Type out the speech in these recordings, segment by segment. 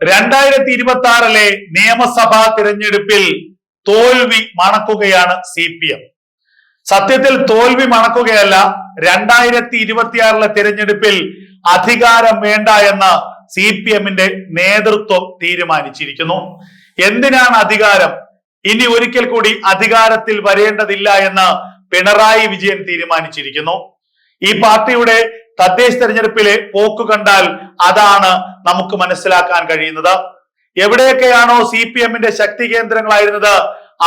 രണ്ടായിരത്തി ഇരുപത്തി ആറിലെ നിയമസഭാ തിരഞ്ഞെടുപ്പിൽ തോൽവി മണക്കുകയാണ് സി പി എം സത്യത്തിൽ തോൽവി മണക്കുകയല്ല രണ്ടായിരത്തി ഇരുപത്തിയാറിലെ തിരഞ്ഞെടുപ്പിൽ അധികാരം വേണ്ട എന്ന് സി പി എമ്മിന്റെ നേതൃത്വം തീരുമാനിച്ചിരിക്കുന്നു. എന്തിനാണ് അധികാരം? ഇനി ഒരിക്കൽ കൂടി അധികാരത്തിൽ വരേണ്ടതില്ല എന്ന് പിണറായി വിജയൻ തീരുമാനിച്ചിരിക്കുന്നു. ഈ പാർട്ടിയുടെ തദ്ദേശ തെരഞ്ഞെടുപ്പിലെ പോക്ക് കണ്ടാൽ അതാണ് നമുക്ക് മനസ്സിലാക്കാൻ കഴിയുന്നത്. എവിടെയൊക്കെയാണോ സി പി എമ്മിന്റെ ശക്തി കേന്ദ്രങ്ങളായിരുന്നത്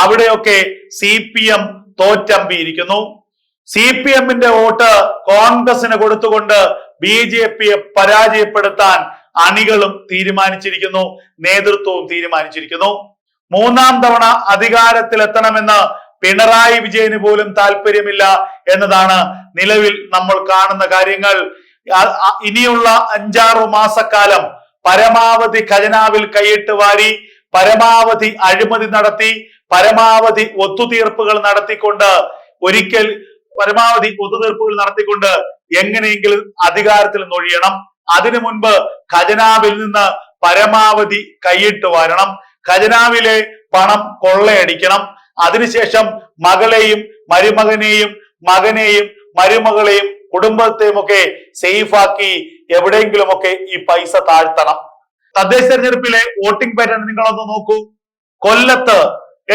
അവിടെയൊക്കെ സി പി എം തോറ്റമ്പിയിരിക്കുന്നു. സി പി എമ്മിന്റെ വോട്ട് കോൺഗ്രസിന് കൊടുത്തുകൊണ്ട് ബി ജെ പിയെ പരാജയപ്പെടുത്താൻ അണികളും തീരുമാനിച്ചിരിക്കുന്നു നേതൃത്വവും തീരുമാനിച്ചിരിക്കുന്നു. മൂന്നാം തവണ അധികാരത്തിലെത്തണമെന്ന് പിണറായി വിജയന് പോലും താല്പര്യമില്ല എന്നതാണ് നിലവിൽ നമ്മൾ കാണുന്ന കാര്യങ്ങൾ. ഇനിയുള്ള അഞ്ചാറു മാസക്കാലം പരമാവധി ഖജനാവിൽ കൈയിട്ട് വാരി പരമാവധി അഴിമതി നടത്തി പരമാവധി ഒത്തുതീർപ്പുകൾ നടത്തിക്കൊണ്ട് ഒരിക്കൽ പരമാവധി ഒത്തുതീർപ്പുകൾ നടത്തിക്കൊണ്ട് എങ്ങനെയെങ്കിലും അധികാരത്തിൽ നൊഴിയണം. അതിനു മുൻപ് ഖജനാവിൽ നിന്ന് പരമാവധി കൈയിട്ട് വരണം. ഖജനാവിലെ പണം കൊള്ളയടിക്കണം. അതിനുശേഷം മകളെയും മരുമകനെയും മകനെയും മരുമകളെയും കുടുംബത്തെയും ഒക്കെ സേഫാക്കി എവിടെയെങ്കിലുമൊക്കെ ഈ പൈസ താഴ്ത്തണം. തദ്ദേശ തെരഞ്ഞെടുപ്പിലെ വോട്ടിംഗ് പാറ്റേൺ നിങ്ങളൊന്ന് നോക്കൂ. കൊല്ലത്ത്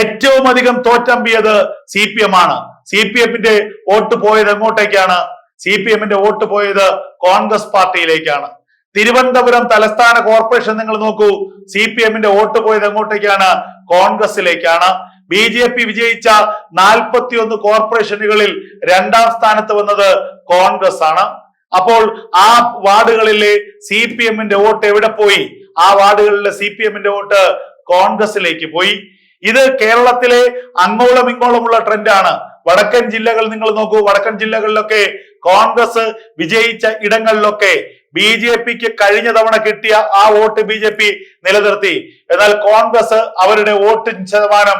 ഏറ്റവും അധികം തോറ്റമ്പിയത് സി പി എം ആണ്. സി പി എമ്മിന്റെ വോട്ട് പോയത് എങ്ങോട്ടേക്കാണ്? സി പി എമ്മിന്റെ വോട്ട് പോയത് കോൺഗ്രസ് പാർട്ടിയിലേക്കാണ്. തിരുവനന്തപുരം തലസ്ഥാന കോർപ്പറേഷൻ നിങ്ങൾ നോക്കൂ. സി പി എമ്മിന്റെ വോട്ട് പോയത് എങ്ങോട്ടേക്കാണ്? കോൺഗ്രസിലേക്കാണ് ബി ജെ പി വിജയിച്ച നാൽപ്പത്തിയൊന്ന് കോർപ്പറേഷനുകളിൽ രണ്ടാം സ്ഥാനത്ത് വന്നത് കോൺഗ്രസ് ആണ് അപ്പോൾ ആ വാർഡുകളിലെ സി പി എമ്മിന്റെ വോട്ട് എവിടെ പോയി? ആ വാർഡുകളിലെ സി പി എമ്മിന്റെ വോട്ട് കോൺഗ്രസിലേക്ക് പോയി. ഇത് കേരളത്തിലെ അങ്ങോളം ഇങ്ങോളമുള്ള ട്രെൻഡാണ്. വടക്കൻ ജില്ലകൾ നിങ്ങൾ നോക്കൂ. വടക്കൻ ജില്ലകളിലൊക്കെ കോൺഗ്രസ് വിജയിച്ച ഇടങ്ങളിലൊക്കെ ബി ജെ പിക്ക് കഴിഞ്ഞ തവണ കിട്ടിയ ആ വോട്ട് ബി ജെ പി നിലനിർത്തി. എന്നാൽ കോൺഗ്രസ് അവരുടെ വോട്ട് ശതമാനം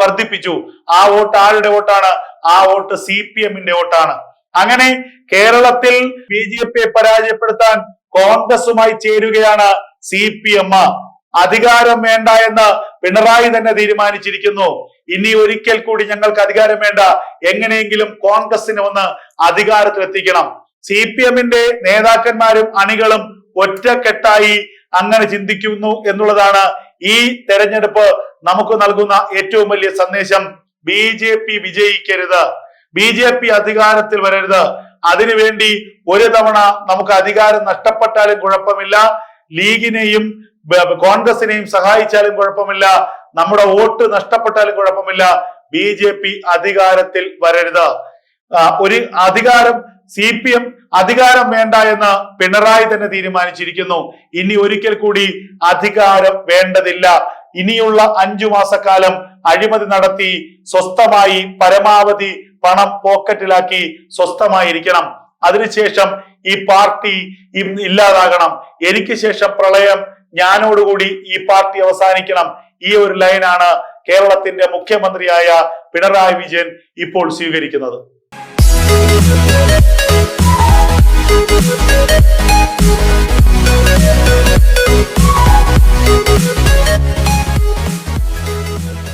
വർദ്ധിപ്പിച്ചു. ആ വോട്ട് ആരുടെ വോട്ടാണ്? ആ വോട്ട് സി പി എമ്മിന്റെ വോട്ടാണ്. അങ്ങനെ കേരളത്തിൽ ബി ജെ പിയെ പരാജയപ്പെടുത്താൻ കോൺഗ്രസുമായി ചേരുകയാണ് സി പി എം. അധികാരം വേണ്ട എന്ന് പിണറായി തന്നെ തീരുമാനിച്ചിരിക്കുന്നു. ഇനി ഒരിക്കൽ കൂടി ഞങ്ങൾക്ക് അധികാരം വേണ്ട. എങ്ങനെയെങ്കിലും കോൺഗ്രസിനെ ഒന്ന് അധികാരത്തിൽ എത്തിക്കണം സി പി എമ്മിന്റെ നേതാക്കന്മാരും അണികളും ഒറ്റക്കെട്ടായി അങ്ങനെ ചിന്തിക്കുന്നു എന്നുള്ളതാണ് ഈ തെരഞ്ഞെടുപ്പ് നമുക്ക് നൽകുന്ന ഏറ്റവും വലിയ സന്ദേശം ബി ജെ പി വിജയിക്കരുത്. ബി ജെ പി അധികാരത്തിൽ വരരുത്. അതിനുവേണ്ടി ഒരു തവണ നമുക്ക് അധികാരം നഷ്ടപ്പെട്ടാലും കുഴപ്പമില്ല. ലീഗിനെയും കോൺഗ്രസിനെയും സഹായിച്ചാലും കുഴപ്പമില്ല. നമ്മുടെ വോട്ട് നഷ്ടപ്പെട്ടാലും കുഴപ്പമില്ല. ബി ജെ പി അധികാരത്തിൽ വരരുത്. ഒരു അധികാരം സി പി എം അധികാരം വേണ്ട എന്ന് പിണറായി തന്നെ തീരുമാനിച്ചിരിക്കുന്നു. ഇനി ഒരിക്കൽ കൂടി അധികാരം വേണ്ടതില്ല. ഇനിയുള്ള അഞ്ചു മാസക്കാലം അഴിമതി നടത്തി സ്വസ്ഥമായി പരമാവധി പണം പോക്കറ്റിലാക്കി സ്വസ്ഥമായിരിക്കണം. അതിനുശേഷം ഈ പാർട്ടി ഇല്ലാതാകണം. എനിക്ക് ശേഷം പ്രളയം ഞാനോടുകൂടി ഈ പാർട്ടി അവസാനിക്കണം. ഈ ഒരു ലൈനാണ് കേരളത്തിന്റെ മുഖ്യമന്ത്രിയായ പിണറായി വിജയൻ ഇപ്പോൾ സ്വീകരിക്കുന്നത്.